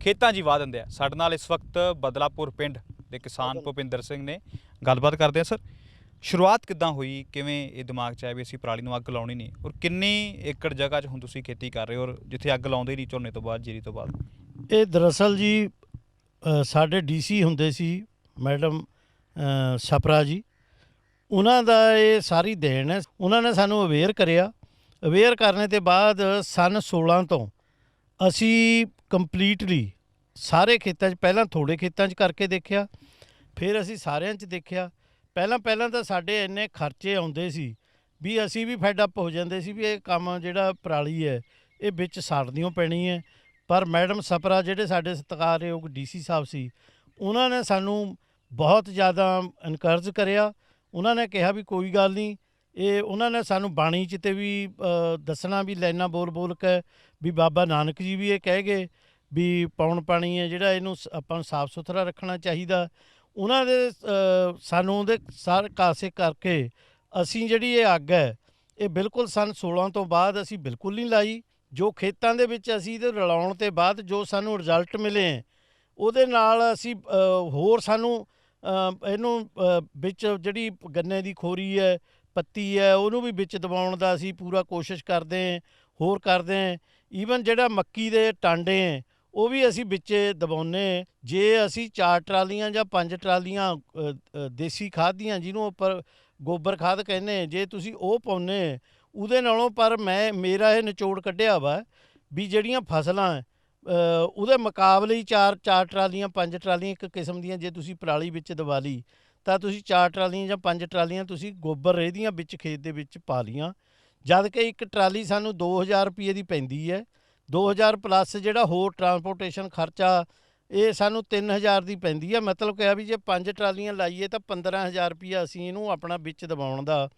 ਖੇਤਾਂ 'ਚ ਹੀ ਵਾਹ ਦਿੰਦੇ ਆ। ਸਾਡੇ ਨਾਲ ਇਸ ਵਕਤ ਬਦਲਾਪੁਰ ਪਿੰਡ ਦੇ ਕਿਸਾਨ ਭੁਪਿੰਦਰ ਸਿੰਘ ਨੇ ਗੱਲਬਾਤ ਕਰਦੇ ਆ ਸਰ ਸ਼ੁਰੂਆਤ ਕਿੱਦਾਂ ਹੋਈ? ਕਿਵੇਂ ਇਹ ਦਿਮਾਗ 'ਚ ਆਇਆ ਵੀ ਅਸੀਂ ਪਰਾਲੀ ਨੂੰ ਅੱਗ ਲਾਉਣੀ ਨਹੀਂ? ਔਰ ਕਿੰਨੀ ਏਕੜ ਜਗ੍ਹਾ 'ਚ ਹੁਣ ਤੁਸੀਂ ਖੇਤੀ ਕਰ ਰਹੇ ਹੋ ਔਰ ਜਿੱਥੇ ਅੱਗ ਲਾਉਂਦੇ ਨਹੀਂ ਝੋਨੇ ਤੋਂ ਬਾਅਦ ਜੀਰੀ ਤੋਂ ਬਾਅਦ? ਇਹ ਦਰਅਸਲ ਜੀ ਸਾਡੇ ਡੀਸੀ ਹੁੰਦੇ ਸੀ ਮੈਡਮ ਅ, ਛਪਰਾ ਜੀ। ਉਹਨਾਂ ਦਾ ਇਹ ਸਾਰੀ ਦੇਣ ਹੈ। ਉਹਨਾਂ ਨੇ ਸਾਨੂੰ ਅਵੇਅਰ ਕਰਿਆ। ਅਵੇਅਰ ਕਰਨੇ ਤੇ ਬਾਅਦ ਸਨ 16 ਤੋਂ ਅਸੀਂ ਕੰਪਲੀਟਲੀ ਸਾਰੇ ਖੇਤਾਂ 'ਚ, ਪਹਿਲਾਂ ਥੋੜੇ ਖੇਤਾਂ 'ਚ ਕਰਕੇ ਦੇਖਿਆ, ਫਿਰ ਅਸੀਂ ਸਾਰਿਆਂ 'ਚ ਦੇਖਿਆ। ਪਹਿਲਾਂ ਪਹਿਲਾਂ ਤਾਂ ਸਾਡੇ ਇੰਨੇ ਖਰਚੇ ਆਉਂਦੇ ਸੀ ਵੀ ਅਸੀਂ ਵੀ ਫੈਡ ਅਪ ਹੋ ਜਾਂਦੇ ਸੀ ਵੀ ਇਹ ਕੰਮ ਜਿਹੜਾ ਪਰਾਲੀ ਹੈ, ਇਹ ਵਿੱਚ ਸਾੜਨੀਓ ਪੈਣੀ ਹੈ। ਪਰ ਮੈਡਮ ਸਪਰਾ ਜਿਹੜੇ ਸਾਡੇ ਸਤਿਕਾਰਯੋਗ ਡੀਸੀ ਸਾਹਿਬ ਸੀ, ਉਹਨਾਂ ਨੇ ਸਾਨੂੰ ਬਹੁਤ ਜ਼ਿਆਦਾ ਇਨਕਰਜ ਕਰਿਆ। ਉਹਨਾਂ ਨੇ ਕਿਹਾ ਵੀ ਕੋਈ ਗੱਲ ਨਹੀਂ, ਇਹ ਉਹਨਾਂ ਨੇ ਸਾਨੂੰ ਬਾਣੀ ਚ ਤੇ ਵੀ ਦੱਸਣਾ ਵੀ ਲੈਣਾ ਬੋਲ ਬੋਲ ਕੇ ਵੀ ਬਾਬਾ ਨਾਨਕ ਜੀ ਵੀ ਇਹ ਕਹਿ ਗਏ। ਵੀ ਪੌਣ ਪਾਣੀ ਹੈ ਜਿਹੜਾ ਇਹਨੂੰ ਸ- ਆਪਾਂ ਨੂੰ ਸਾਫ਼ ਸੁਥਰਾ ਰੱਖਣਾ ਚਾਹੀਦਾ। ਉਹਨਾਂ ਦੇ ਅ, ਸਾਨੂੰ ਉਹਦੇ ਸਾਰੇ ਕਾਸੇ ਕਰਕੇ ਅਸੀਂ ਜਿਹੜੀ ਇਹ ਅੱਗ ਹੈ ਇਹ ਬਿਲਕੁਲ ਸਨ 16 ਤੋਂ ਬਾਅਦ ਅਸੀਂ ਬਿਲਕੁਲ ਨਹੀਂ ਲਾਈ। ਜੋ ਖੇਤਾਂ ਦੇ ਵਿੱਚ ਅਸੀਂ ਇਹਦੇ ਰਲਾਉਣ ਤੇ ਬਾਅਦ ਜੋ ਸਾਨੂੰ ਰਿਜ਼ਲਟ ਮਿਲੇ ਹੈ, ਉਹਦੇ ਨਾਲ ਅਸੀਂ ਅ, ਹੋਰ ਸਾਨੂੰ ਅ, ਇਹਨੂੰ ਅ, ਵਿੱਚ ਜਿਹੜੀ ਗੰਨੇ ਦੀ ਖੋਰੀ ਹੈ ਪੱਤੀ ਹੈ ਉਹਨੂੰ ਵੀ ਵਿੱਚ ਦਬਾਉਣ ਦਾ ਅਸੀਂ ਪੂਰਾ ਕੋਸ਼ਿਸ਼ ਕਰਦੇ ਹਾਂ ਹੋਰ ਕਰਦੇ ਹਾਂ। ਈਵਨ ਜਿਹੜਾ ਮੱਕੀ ਦੇ ਟਾਂਡੇ ਹੈ ਉਹ ਵੀ ਅਸੀਂ ਵਿੱਚ ਦਬਾਉਨੇ ਜੇ ਅਸੀਂ ਚਾਰ ਟਰਾਲੀਆਂ ਜਾਂ ਪੰਜ ਟਰਾਲੀਆਂ ਦੇਸੀ ਖਾਦ ਦੀਆਂ ਜਿਹਨੂੰ ਉੱਪਰ ਗੋਬਰ ਖਾਦ ਕਹਿੰਦੇ ਜੇ ਤੁਸੀਂ ਉਹ ਪਾਉਨੇ ਉਹਦੇ ਨਾਲੋਂ ਪਰ ਮੈਂ, ਮੇਰਾ ਇਹ ਨਿਚੋੜ ਕੱਢਿਆ ਵਾ ਵੀ ਜਿਹੜੀਆਂ ਫਸਲਾਂ ਉਹਦੇ ਮੁਕਾਬਲੇ ਹੀ ਚਾਰ ਚਾਰ ਟਰਾਲੀਆਂ, ਪੰਜ ਟਰਾਲੀਆਂ ਇੱਕ ਕਿਸਮ ਦੀਆਂ ਜੇ ਤੁਸੀਂ ਪਰਾਲੀ ਵਿੱਚ ਦਬਾ ਲਈ, ਤਾਂ ਤੁਸੀਂ ਚਾਰ ਟਰਾਲੀਆਂ ਜਾਂ ਪੰਜ ਟਰਾਲੀਆਂ ਤੁਸੀਂ ਗੋਬਰ ਰੇਹ ਦੀਆਂ ਵਿੱਚ ਖੇਤ ਦੇ ਵਿੱਚ ਪਾ ਲੀਆਂ ਜਦ ਕਿ ਇੱਕ ਟਰਾਲੀ ਸਾਨੂੰ 2000 ਰੁਪਏ ਦੀ ਪੈਂਦੀ ਹੈ 2000 ਪਲੱਸ ਜਿਹੜਾ ਹੋਰ ਟਰਾਂਸਪੋਰਟੇਸ਼ਨ ਖਰਚਾ, ਇਹ ਸਾਨੂੰ 3000 ਦੀ ਪੈਂਦੀ ਆ। ਮਤਲਬ ਕਿ ਆ ਵੀ ਜੇ ਪੰਜ ਟਰਾਲੀਆਂ ਲਾਈਏ ਤਾਂ 15000 ਰੁਪਏ ਅਸੀਂ ਇਹਨੂੰ ਆਪਣਾ ਵਿੱਚ ਦਬਾਉਣ ਦਾ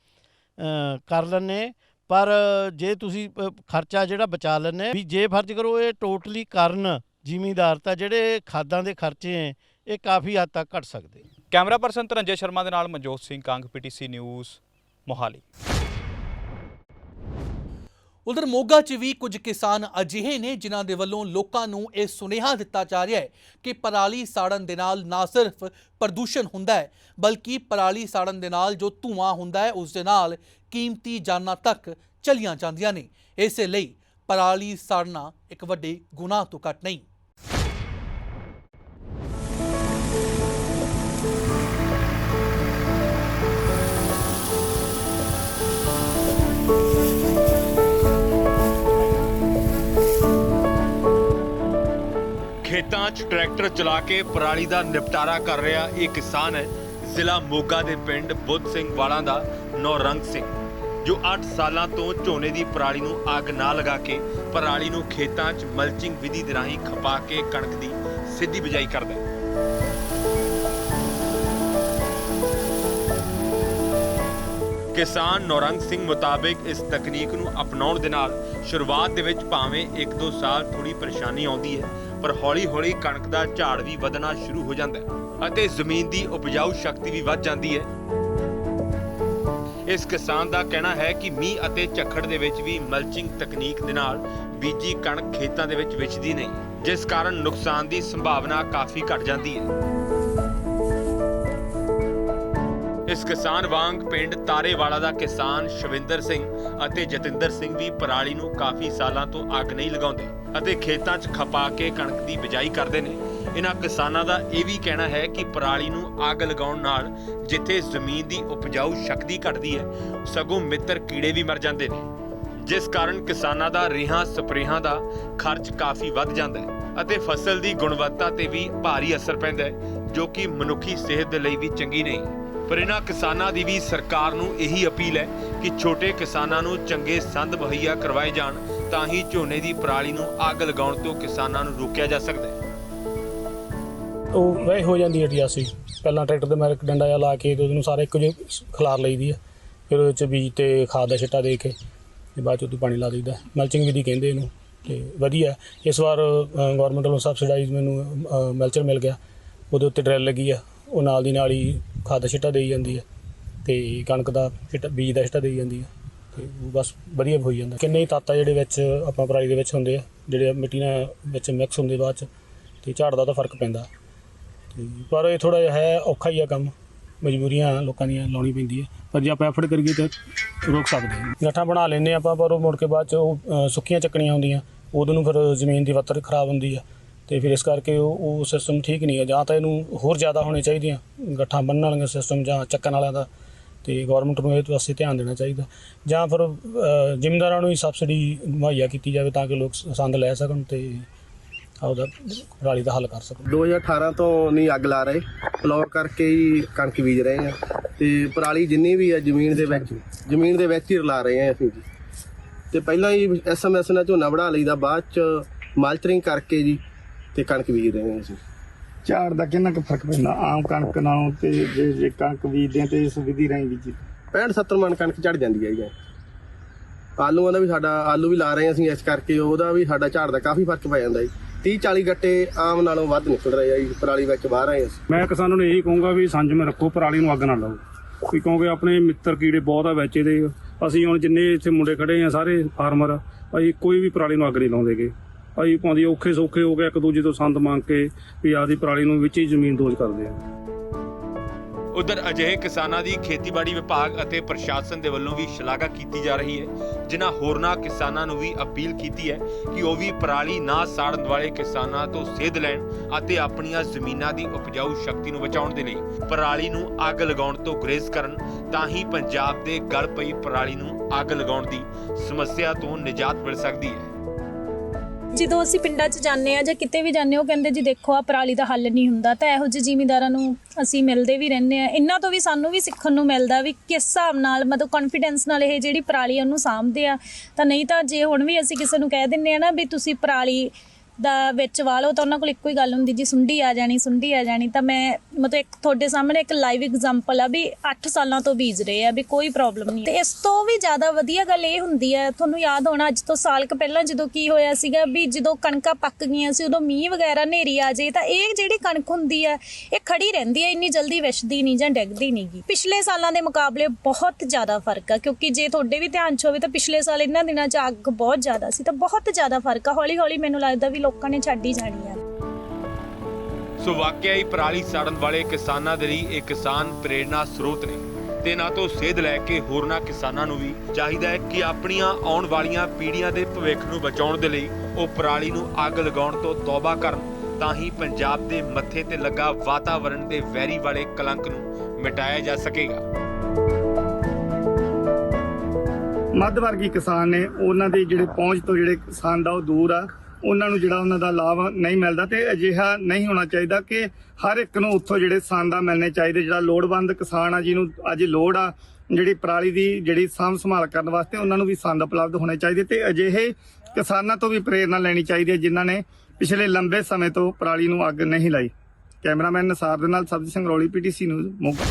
ਕਰ ਲੈਂਦੇ ਪਰ ਜੇ ਤੁਸੀਂ ਖਰਚਾ ਜਿਹੜਾ ਬਚਾ ਲੈਂਦੇ ਵੀ ਜੇ ਫਰਜ਼ ਕਰੋ ਇਹ ਟੋਟਲੀ ਕਰਨ ਜ਼ਿਮੀਂਦਾਰ, ਤਾਂ ਜਿਹੜੇ ਖਾਦਾਂ ਦੇ ਖਰਚੇ ਹੈ, ਇਹ ਕਾਫੀ ਹੱਦ ਤੱਕ ਘਟ ਸਕਦੇ। ਕੈਮਰਾ ਪਰਸਨ ਧਨੰਜੇ ਸ਼ਰਮਾ ਦੇ ਨਾਲ ਮਨਜੋਤ ਸਿੰਘ, ਕੰਗ, ਪੀਟੀਸੀ ਨਿਊਜ਼, ਮੋਹਾਲੀ। ਉਧਰ ਮੋਗਾ 'ਚ ਵੀ ਕੁਝ ਕਿਸਾਨ ਅਜਿਹੇ ਨੇ ਜਿਨ੍ਹਾਂ ਦੇ ਵੱਲੋਂ ਲੋਕਾਂ ਨੂੰ ਇਹ ਸੁਨੇਹਾ ਦਿੱਤਾ ਜਾ ਰਿਹਾ ਹੈ ਕਿ ਪਰਾਲੀ ਸਾੜਨ ਦੇ ਨਾਲ ਨਾ ਸਿਰਫ ਪ੍ਰਦੂਸ਼ਣ ਹੁੰਦਾ ਹੈ, ਬਲਕਿ ਪਰਾਲੀ ਸਾੜਨ ਦੇ ਨਾਲ ਜੋ ਧੂਆਂ ਹੁੰਦਾ ਹੈ, ਉਸ ਦੇ ਨਾਲ ਕੀਮਤੀ ਜਾਨਾਂ ਤੱਕ ਚਲੀਆਂ ਜਾਂਦੀਆਂ ਨੇ। ਇਸੇ ਲਈ ਪਰਾਲੀ ਸਾੜਨਾ ਇੱਕ ਵੱਡੇ ਗੁਨਾਹ ਤੋਂ ਘੱਟ ਨਹੀਂ। ਖੇਤਾਂ 'ਚ ਟਰੈਕਟਰ ਚਲਾ ਕੇ ਪਰਾਲੀ ਦਾ ਨਿਪਟਾਰਾ ਕਰ ਰਿਹਾ ਇਹ ਕਿਸਾਨ ਹੈ। ਜ਼ਿਲ੍ਹਾ ਮੋਗਾ ਦੇ ਪਿੰਡ ਬੁੱਧ ਸਿੰਘ ਵਾਲਾ ਦਾ ਨੌਰੰਗ ਸਿੰਘ, ਜੋ 8 ਸਾਲਾਂ ਤੋਂ ਝੋਨੇ ਦੀ ਪਰਾਲੀ ਨੂੰ ਅੱਗ ਨਾ ਲਗਾ ਕੇ ਪਰਾਲੀ ਨੂੰ ਖੇਤਾਂ 'ਚ ਮਲਚਿੰਗ ਵਿਧੀ ਦੇ ਰਾਹੀਂ ਖਪਾ ਕੇ ਕਣਕ ਦੀ ਸਿੱਧੀ ਬਿਜਾਈ ਕਰਦਾ ਹੈ। ਕਿਸਾਨ ਨੌਰੰਗ ਸਿੰਘ ਮੁਤਾਬਿਕ ਇਸ ਤਕਨੀਕ ਨੂੰ ਅਪਣਾਉਣ ਦੇ ਨਾਲ ਸ਼ੁਰੂਆਤ ਦੇ ਵਿੱਚ ਭਾਵੇਂ 1-2 ਸਾਲ ਥੋੜੀ ਪਰੇਸ਼ਾਨੀ ਆਉਂਦੀ ਹੈ ਪਰ ਹੌਲੀ-ਹੌਲੀ ਕਣਕ ਦਾ ਝਾੜ ਵੀ ਵਧਣਾ ਸ਼ੁਰੂ ਹੋ ਜਾਂਦਾ ਹੈ ਅਤੇ ਜ਼ਮੀਨ ਦੀ ਉਪਜਾਊ ਸ਼ਕਤੀ ਵੀ ਵੱਧ ਜਾਂਦੀ ਹੈ। ਇਸ ਕਿਸਾਨ ਦਾ ਕਹਿਣਾ ਹੈ ਕਿ ਮੀਂਹ ਅਤੇ ਝੱਖੜ ਦੇ ਵਿੱਚ ਵੀ ਮਲਚਿੰਗ ਤਕਨੀਕ ਦੇ ਨਾਲ ਬੀਜੀ ਕਣਕ ਖੇਤਾਂ ਦੇ ਵਿੱਚ ਵਿਛਦੀ ਨਹੀਂ, ਜਿਸ ਕਾਰਨ ਨੁਕਸਾਨ ਦੀ ਸੰਭਾਵਨਾ ਕਾਫੀ ਘਟ ਜਾਂਦੀ ਹੈ। ਇਸ ਕਿਸਾਨ ਵਾਂਗ ਪਿੰਡ ਤਾਰੇਵਾਲਾ ਦਾ ਕਿਸਾਨ ਸ਼ਵਿੰਦਰ ਸਿੰਘ ਅਤੇ ਜਤਿੰਦਰ ਸਿੰਘ ਵੀ ਪਰਾਲੀ ਨੂੰ ਕਾਫੀ ਸਾਲਾਂ ਤੋਂ ਅੱਗ ਨਹੀਂ ਲਗਾਉਂਦੇ ਅਤੇ ਖੇਤਾਂ 'ਚ ਖਪਾ ਕੇ ਕਣਕ ਦੀ ਬਿਜਾਈ ਕਰਦੇ ਨੇ। ਇਹਨਾਂ ਕਿਸਾਨਾਂ ਦਾ ਇਹ ਵੀ ਕਹਿਣਾ ਹੈ ਕਿ ਪਰਾਲੀ ਨੂੰ ਅੱਗ ਲਗਾਉਣ ਨਾਲ ਜਿੱਥੇ ਜ਼ਮੀਨ ਦੀ ਉਪਜਾਊ ਸ਼ਕਤੀ ਘਟਦੀ ਹੈ, ਸਗੋਂ ਮਿੱਤਰ ਕੀੜੇ ਵੀ ਮਰ ਜਾਂਦੇ ਨੇ। ਜਿਸ ਕਾਰਨ ਕਿਸਾਨਾਂ ਦਾ ਰੇਹਾਂ ਸਪਰੇਹਾਂ ਦਾ ਖਰਚ ਕਾਫੀ ਵੱਧ ਜਾਂਦਾ ਹੈ ਅਤੇ ਫਸਲ ਦੀ ਗੁਣਵੱਤਾ ਤੇ ਵੀ ਭਾਰੀ ਅਸਰ ਪੈਂਦਾ ਹੈ, ਜੋ ਕਿ ਮਨੁੱਖੀ ਸਿਹਤ ਦੇ ਲਈ ਵੀ ਚੰਗੀ ਨਹੀਂ। ਪਰ ਇਹਨਾਂ ਕਿਸਾਨਾਂ ਦੀ ਵੀ ਸਰਕਾਰ ਨੂੰ ਇਹੀ ਅਪੀਲ ਹੈ ਕਿ ਛੋਟੇ ਕਿਸਾਨਾਂ ਨੂੰ ਚੰਗੇ ਸੰਦ ਮੁਹੱਈਆ ਕਰਵਾਏ ਜਾਣ, ਤਾਂ ਹੀ ਝੋਨੇ ਦੀ ਪਰਾਲੀ ਨੂੰ ਅੱਗ ਲਗਾਉਣ ਤੋਂ ਕਿਸਾਨਾਂ ਨੂੰ ਰੋਕਿਆ ਜਾ ਸਕਦਾ ਹੈ। ਉਹ ਵਹਿ ਹੋ ਜਾਂਦੀ ਹੈ ਜੀ ਅਸੀਂ ਪਹਿਲਾਂ ਟਰੈਕਟਰ ਦੇ ਮਾਰ ਡੰਡਾ ਜਿਹਾ ਲਾ ਕੇ ਤੇ ਉਹਨੂੰ ਸਾਰਾ ਇੱਕੋ ਜਿਹਾ ਖਿਲਾਰ ਲਈਦੀ ਆ ਫਿਰ ਉਹਦੇ ਚ ਬੀਜ ਤੇ ਖਾਦ ਦਾ ਛਿੱਟਾ ਦੇ ਕੇ ਤੇ ਬਾਅਦ ਚ ਉਹਦੀ ਪਾਣੀ ਲਾ ਦਈਦਾ ਮਲਚਿੰਗ ਵਿਧੀ ਕਹਿੰਦੇ ਇਹਨੂੰ ਤੇ ਵਧੀਆ ਇਸ ਵਾਰ ਗਵਰਨਮੈਂਟ ਵੱਲੋਂ ਸਬਸਿਡਾਈਜ਼ ਮੈਨੂੰ ਮਲਚਰ ਮਿਲ ਗਿਆ। ਉਹਦੇ ਉੱਤੇ ਡਰੈਲ ਲੱਗੀ ਆ ਉਹ ਨਾਲ ਦੀ ਨਾਲ ਹੀ ਖਾਦ ਦਾ ਛਿੱਟਾ ਦੇਈ ਜਾਂਦੀ ਹੈ ਤੇ ਕਣਕ ਦਾ ਛਿੱਟਾ, ਬੀਜ ਦਾ ਛਿੱਟਾ ਦੇਈ ਜਾਂਦੀ ਹੈ ਤੇ ਬਸ ਵਧੀਆ ਹੋਈ ਜਾਂਦਾ। ਕਿੰਨੇ ਹੀ ਤੱਤ ਆ ਜਿਹੜੇ ਵਿੱਚ ਆਪਾਂ ਪਰਾਲੀ ਦੇ ਵਿੱਚ ਹੁੰਦੇ ਆ, ਜਿਹੜੇ ਮਿੱਟੀ ਨਾਲ ਵਿੱਚ ਮਿਕਸ ਹੁੰਦੇ ਬਾਅਦ ਚ, ਤੇ ਝਾੜ ਦਾ ਤਾਂ ਫ਼ਰਕ ਪੈਂਦਾ। ਤੇ ਪਰ ਇਹ ਥੋੜਾ ਜਿਹਾ ਹੈ, ਔਖਾ ਹੀ ਆ ਕੰਮ। ਮਜਬੂਰੀਆਂ ਲੋਕਾਂ ਦੀਆਂ ਲਾਉਣੀ ਪੈਂਦੀ ਹੈ। ਪਰ ਜੇ ਆਪਾਂ ਐਫਰਟ ਕਰੀਏ ਤਾਂ ਰੋਕ ਸਕਦੇ ਹਾਂ। ਗੱਠਾਂ ਬਣਾ ਲੈਂਦੇ ਆਪਾਂ, ਪਰ ਉਹ ਮੁੜ ਕੇ ਬਾਅਦ ਚ ਉਹ ਸੁੱਕੀਆਂ ਚੱਕਣੀਆਂ ਹੁੰਦੀਆਂ। ਉਦੋਂ ਨੂੰ ਫਿਰ ਜ਼ਮੀਨ ਦੀ ਵੱਤਰ ਖਰਾਬ ਹੁੰਦੀ ਆ। ਤੇ ਫਿਰ ਇਸ ਕਰਕੇ ਉਹ ਉਹ ਸਿਸਟਮ ਠੀਕ ਨਹੀਂ ਹੈ। ਜਾਂ ਤਾਂ ਇਹਨੂੰ ਹੋਰ ਜ਼ਿਆਦਾ ਹੋਣੇ ਚਾਹੀਦੀਆਂ ਗੱਠਾਂ ਬੰਨਣ ਵਾਲੀਆਂ ਸਿਸਟਮ ਜਾਂ ਚੱਕਣ ਵਾਲਿਆਂ ਦਾ ਤੇ ਗਵਰਨਮੈਂਟ ਨੂੰ ਇਹ ਪਾਸੇ ਧਿਆਨ ਦੇਣਾ ਚਾਹੀਦਾ। ਜਾਂ ਫਿਰ ਅ, ਜ਼ਿਮੀਂਦਾਰਾਂ ਨੂੰ ਹੀ ਸਬਸਿਡੀ ਮੁਹੱਈਆ ਕੀਤੀ ਜਾਵੇ ਤਾਂ ਕਿ ਲੋਕ ਸੰਦ ਲੈ ਸਕਣ ਤੇ ਉਹਦਾ ਪਰਾਲੀ ਦਾ ਹੱਲ ਕਰ ਸਕਣ। 2018 ਤੋਂ ਨਹੀਂ ਅੱਗ ਲਾ ਰਹੇ। ਪਲੌਟ ਕਰਕੇ ਹੀ ਕਣਕ ਬੀਜ ਰਹੇ ਆ ਤੇ ਪਰਾਲੀ ਜਿੰਨੀ ਵੀ ਹੈ ਜ਼ਮੀਨ ਦੇ ਵਿੱਚ ਜ਼ਮੀਨ ਦੇ ਵਿੱਚ ਹੀ ਰਲਾ ਰਹੇ ਆ ਅਸੀਂ ਜੀ। ਤੇ ਪਹਿਲਾਂ ਹੀ ਐਸਐਮਐਸ ਨਾਲ ਝੋਨਾ ਵੜਾ ਲਈਦਾ ਬਾਅਦ ਚ ਮਾਲਚਰਿੰਗ ਕਰਕੇ ਜੀ। ਤੇ ਕਣਕ ਬੀਜ ਰਹੇ ਆ ਅਸੀਂ। ਝਾੜ ਦਾ ਕਿੰਨਾ ਕੁ ਫ਼ਰਕ ਪੈਂਦਾ? ਆਮ ਕਣਕ ਨਾਲੋਂ ਤੇ ਜੇ ਜੇ ਕਣਕ ਬੀਜਦੇ ਆ ਤੇ ਇਸ ਵਿਧੀ ਰਾਹੀਂ ਬੀਜੀ। 65 70 ਮਣ ਕਣਕ ਝੜ ਜਾਂਦੀ ਹੈ ਜੀ। ਆਲੂਆਂ ਦਾ ਵੀ ਸਾਡਾ ਆਲੂ ਵੀ ਲਾ ਰਹੇ ਹਾਂ ਅਸੀਂ ਇਸ ਕਰਕੇ ਉਹਦਾ ਵੀ ਸਾਡਾ ਝਾੜ ਦਾ ਕਾਫੀ ਫ਼ਰਕ ਪੈ ਜਾਂਦਾ ਜੀ। 30 40 ਗੱਟੇ ਆਮ ਨਾਲੋਂ ਵੱਧ ਨਿਕਲ ਰਹੇ ਆ ਜੀ ਪਰਾਲੀ ਵਿੱਚ ਬਾਹਰ ਆਏ ਅਸੀਂ। ਮੈਂ ਕਿਸਾਨਾਂ ਨੂੰ ਇਹੀ ਕਹੂੰਗਾ ਵੀ ਸੰਜਮ ਰੱਖੋ ਪਰਾਲੀ ਨੂੰ ਅੱਗ ਨਾ ਲਾਓ। ਵੀ ਕਿਉਂਕਿ ਆਪਣੇ ਮਿੱਤਰ ਕੀੜੇ ਬਹੁਤ ਆ ਵਿੱਚ ਇਹਦੇ। ਅਸੀਂ ਹੁਣ ਜਿੰਨੇ ਇੱਥੇ ਮੁੰਡੇ ਖੜੇ ਆ ਸਾਰੇ ਫਾਰਮਰ ਅਸੀਂ ਕੋਈ ਵੀ ਪਰਾਲੀ ਨੂੰ ਅੱਗ ਨਹੀਂ ਲਾਉਂਦੇਗੇ। ਅਸੀਂ ਪਾਉਂਦੀ ਔਖੇ ਸੌਖੇ ਹੋ ਗਏ, ਇੱਕ ਦੂਜੇ ਤੋਂ ਸੰਦ ਮੰਗ ਕੇ ਵੀ ਆਦੀ ਪਰਾਲੀ ਨੂੰ ਵਿੱਚ ਹੀ ਜ਼ਮੀਨ ਦੋਜ ਕਰਦੇ ਆ। ਉਧਰ ਅਜਿਹੇ ਕਿਸਾਨਾਂ ਦੀ ਖੇਤੀਬਾੜੀ ਵਿਭਾਗ ਅਤੇ ਪ੍ਰਸ਼ਾਸਨ ਦੇ ਵੱਲੋਂ ਵੀ ਸ਼ਲਾਘਾ ਕੀਤੀ ਜਾ ਰਹੀ ਹੈ। ਜਿਨ੍ਹਾਂ ਹੋਰਨਾਂ ਕਿਸਾਨਾਂ ਨੂੰ ਵੀ ਅਪੀਲ ਕੀਤੀ ਹੈ ਕਿ ਉਹ ਵੀ ਪਰਾਲੀ ਨਾ ਸਾੜਨ ਵਾਲੇ ਕਿਸਾਨਾਂ ਤੋਂ ਸੇਧ ਲੈਣ ਅਤੇ ਆਪਣੀਆਂ ਜ਼ਮੀਨਾਂ ਦੀ ਉਪਜਾਊ ਸ਼ਕਤੀ ਨੂੰ ਬਚਾਉਣ ਦੇ ਲਈ ਪਰਾਲੀ ਨੂੰ ਅੱਗ ਲਗਾਉਣ ਤੋਂ ਗੁਰੇਜ਼ ਕਰਨ, ਤਾਂ ਹੀ ਪੰਜਾਬ ਦੇ ਗਲ ਪਈ ਪਰਾਲੀ ਨੂੰ ਅੱਗ ਲਗਾਉਣ ਦੀ ਸਮੱਸਿਆ ਤੋਂ ਨਿਜਾਤ ਮਿਲ ਸਕਦੀ ਹੈ। ਜਦੋਂ ਅਸੀਂ ਪਿੰਡਾਂ 'ਚ ਜਾਂਦੇ ਆ ਜਾਂ ਕਿਤੇ ਵੀ ਜਾਂਦੇ ਉਹ ਕਹਿੰਦੇ ਜੀ ਦੇਖੋ ਆ ਪਰਾਲੀ ਦਾ ਹੱਲ ਨਹੀਂ ਹੁੰਦਾ। ਤਾਂ ਇਹੋ ਜਿਹੇ ਜ਼ਿਮੀਂਦਾਰਾਂ ਨੂੰ ਅਸੀਂ ਮਿਲਦੇ ਵੀ ਰਹਿੰਦੇ ਆ ਇਹਨਾਂ ਤੋਂ ਵੀ ਸਾਨੂੰ ਵੀ ਸਿੱਖਣ ਨੂੰ ਮਿਲਦਾ ਵੀ ਕਿਸ ਹਿਸਾਬ ਨਾਲ, ਮਤਲਬ ਕੌਨਫੀਡੈਂਸ ਨਾਲ ਇਹ ਜਿਹੜੀ ਪਰਾਲੀ ਉਹਨੂੰ ਸਾਂਭਦੇ ਆ। ਤਾਂ ਨਹੀਂ ਤਾਂ ਜੇ ਹੁਣ ਵੀ ਅਸੀਂ ਕਿਸੇ ਨੂੰ ਕਹਿ ਦਿੰਨੇ ਆ ਨਾ ਵੀ ਤੁਸੀਂ ਪਰਾਲੀ ਦਾ ਵਿੱਚ ਵਾਲੋ ਤਾਂ ਉਹਨਾਂ ਕੋਲ ਇੱਕੋ ਹੀ ਗੱਲ ਹੁੰਦੀ ਜੀ, ਸੁੰਡੀ ਆ ਜਾਣੀ, ਸੁੰਡੀ ਆ ਜਾਣੀ, ਤਾਂ ਮੈਂ ਮਤਲਬ ਇੱਕ ਤੁਹਾਡੇ ਸਾਹਮਣੇ ਇੱਕ ਲਾਈਵ ਐਗਜ਼ਾਮਪਲ ਆ ਵੀ 8 ਸਾਲਾਂ ਤੋਂ ਬੀਜ ਰਹੇ ਆ, ਵੀ ਕੋਈ ਪ੍ਰੋਬਲਮ ਨਹੀਂ ਤੇ ਇਸ ਤੋਂ ਵੀ ਜ਼ਿਆਦਾ ਵਧੀਆ ਗੱਲ ਇਹ ਹੁੰਦੀ ਹੈ ਤੁਹਾਨੂੰ ਯਾਦ ਹੋਣਾ ਅੱਜ ਤੋਂ ਸਾਲ ਕੁ ਪਹਿਲਾਂ ਜਦੋਂ ਕੀ ਹੋਇਆ ਸੀਗਾ ਵੀ ਜਦੋਂ ਕਣਕਾਂ ਪੱਕ ਗਈਆਂ ਸੀ, ਉਦੋਂ ਮੀਂਹ ਵਗੈਰਾ ਹਨੇਰੀ ਆ ਜੇ ਤਾਂ ਇਹ ਜਿਹੜੀ ਕਣਕ ਹੁੰਦੀ ਆ, ਇਹ ਖੜੀ ਰਹਿੰਦੀ ਆ, ਇੰਨੀ ਜਲਦੀ ਵਿਛਦੀ ਨਹੀਂ ਜਾਂ ਡਿੱਗਦੀ ਨਹੀਂਗੀ ਪਿਛਲੇ ਸਾਲਾਂ ਦੇ ਮੁਕਾਬਲੇ ਬਹੁਤ ਜ਼ਿਆਦਾ ਫ਼ਰਕ ਆ, ਕਿਉਂਕਿ ਜੇ ਤੁਹਾਡੇ ਵੀ ਧਿਆਨ 'ਚ ਹੋਵੇ ਤਾਂ ਪਿਛਲੇ ਸਾਲ ਇਹਨਾਂ ਦਿਨਾਂ 'ਚ ਅੱਗ ਬਹੁਤ ਜ਼ਿਆਦਾ ਸੀ, ਤਾਂ ਬਹੁਤ ਜ਼ਿਆਦਾ ਫ਼ਰਕ ਆ। ਹੌਲੀ ਹੌਲੀ ਮੈਨੂੰ ਲੱਗਦਾ ਵੀ ਲੋਕਾਂ ਨੇ ਛੱਡ ਹੀ ਜਾਣੀ ਆ। ਸੋ ਵਾਕਿਆ ਹੀ ਪਰਾਲੀ ਸਾੜਨ ਵਾਲੇ ਕਿਸਾਨਾਂ ਦੇ ਲਈ ਇਹ ਕਿਸਾਨ ਪ੍ਰੇਰਣਾ ਸਰੋਤ ਨੇ ਤੇ ਨਾ ਤੋਂ ਸੇਧ ਲੈ ਕੇ ਹੋਰਨਾਂ ਕਿਸਾਨਾਂ ਨੂੰ ਵੀ ਚਾਹੀਦਾ ਹੈ ਕਿ ਆਪਣੀਆਂ ਆਉਣ ਵਾਲੀਆਂ ਪੀੜ੍ਹੀਆਂ ਦੇ ਭਵਿੱਖ ਨੂੰ ਬਚਾਉਣ ਦੇ ਲਈ ਉਹ ਪਰਾਲੀ ਨੂੰ ਅੱਗ ਲਗਾਉਣ ਤੋਂ ਤੌਬਾ ਕਰਨ ਤਾਂ ਹੀ ਪੰਜਾਬ ਦੇ ਮੱਥੇ ਤੇ ਲੱਗਾ ਵਾਤਾਵਰਣ ਦੇ ਵੈਰੀ ਵਾਲੇ ਕਲੰਕ ਨੂੰ ਮਿਟਾਇਆ ਜਾ ਸਕੇਗਾ। ਮੱਧ ਵਰਗੀ ਕਿਸਾਨ ਨੇ ਉਹਨਾਂ ਦੇ ਜਿਹੜੇ ਪਹੁੰਚ ਤੋਂ ਜਿਹੜੇ ਕਿਸਾਨ ਦਾ ਉਹ ਦੂਰ ਆ ਉਹਨਾਂ ਨੂੰ ਜਿਹੜਾ ਉਹਨਾਂ ਦਾ ਲਾਭ ਨਹੀਂ ਮਿਲਦਾ ਤੇ ਅਜਿਹਾ ਨਹੀਂ ਹੋਣਾ ਚਾਹੀਦਾ ਕਿ ਹਰ ਇੱਕ ਨੂੰ ਉੱਥੋਂ ਜਿਹੜੇ ਸੰਦ ਮਿਲਣੇ ਚਾਹੀਦੇ, ਜਿਹੜਾ ਲੋੜਵੰਦ ਕਿਸਾਨ ਆ, ਜਿਹਨੂੰ ਅੱਜ ਲੋੜ ਆ, ਜਿਹੜੀ ਪਰਾਲੀ ਦੀ ਜਿਹੜੀ ਸਾਂਭ ਸੰਭਾਲ ਕਰਨ ਵਾਸਤੇ ਉਹਨਾਂ ਨੂੰ ਵੀ ਸੰਦ ਉਪਲਬਧ ਹੋਣੇ ਚਾਹੀਦੇ ਤੇ ਅਜਿਹੇ ਕਿਸਾਨਾਂ ਤੋਂ ਵੀ ਪ੍ਰੇਰਣਾ ਲੈਣੀ ਚਾਹੀਦੀ ਹੈ ਜਿਨ੍ਹਾਂ ਨੇ ਪਿਛਲੇ ਲੰਬੇ ਸਮੇਂ ਤੋਂ ਪਰਾਲੀ ਨੂੰ ਅੱਗ ਨਹੀਂ ਲਾਈ। ਕੈਮਰਾਮੈਨ ਨਸਾਰ ਦੇ ਨਾਲ ਸਬਜੀ ਸਿੰਘ ਰੌਲੀ, ਪੀਟੀਸੀ ਨਿਊਜ਼, ਮੋਗਾ।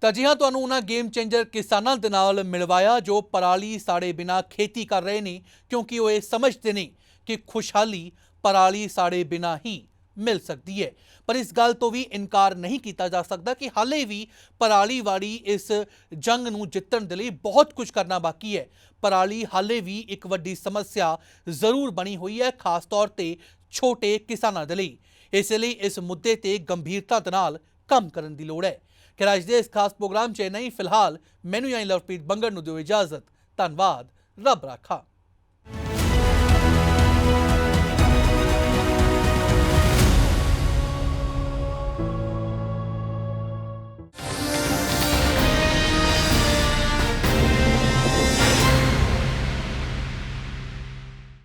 ਤਾਂ ਜੀ ਹਾਂ, ਤੁਹਾਨੂੰ ਉਹਨਾਂ ਗੇਮ ਚੇਂਜਰ ਕਿਸਾਨਾਂ ਦੇ ਨਾਲ ਮਿਲਵਾਇਆ ਜੋ ਪਰਾਲੀ ਸਾੜੇ ਬਿਨਾ ਖੇਤੀ ਕਰ ਰਹੇ ਨੇ, ਕਿਉਂਕਿ ਉਹ ਇਹ ਸਮਝਦੇ ਨੇ ਕਿ ਖੁਸ਼ਹਾਲੀ ਪਰਾਲੀ ਸਾੜੇ ਬਿਨਾ ਹੀ ਮਿਲ ਸਕਦੀ ਹੈ। ਪਰ ਇਸ ਗੱਲ ਤੋਂ ਵੀ ਇਨਕਾਰ ਨਹੀਂ ਕੀਤਾ ਜਾ ਸਕਦਾ ਕਿ ਹਾਲੇ ਵੀ ਪਰਾਲੀ ਵਾਲੀ ਇਸ ਜੰਗ ਨੂੰ ਜਿੱਤਣ ਦੇ ਲਈ ਬਹੁਤ ਕੁਝ ਕਰਨਾ ਬਾਕੀ ਹੈ। ਪਰਾਲੀ ਹਾਲੇ ਵੀ ਇੱਕ ਵੱਡੀ ਸਮੱਸਿਆ ਜ਼ਰੂਰ ਬਣੀ ਹੋਈ ਹੈ, ਖਾਸ ਤੌਰ ਤੇ ਛੋਟੇ ਕਿਸਾਨਾਂ ਦੇ ਲਈ। ਇਸ ਲਈ ਇਸ ਮੁੱਦੇ ਤੇ ਗੰਭੀਰਤਾ ਦੇ ਨਾਲ ਕੰਮ ਕਰਨ ਦੀ ਲੋੜ ਹੈ। ਕਿ ਅੱਜ ਦੇ ਇਸ ਖਾਸ ਪ੍ਰੋਗਰਾਮ 'ਚ ਨਹੀਂ, ਫਿਲਹਾਲ ਮੈਨੂੰ ਯਾਨੀ ਲਵਪ੍ਰੀਤ ਬੰਗੜ ਨੂੰ ਦਿਓ ਇਜਾਜ਼ਤ। ਧੰਨਵਾਦ। ਰੱਬ ਰਾਖਾ।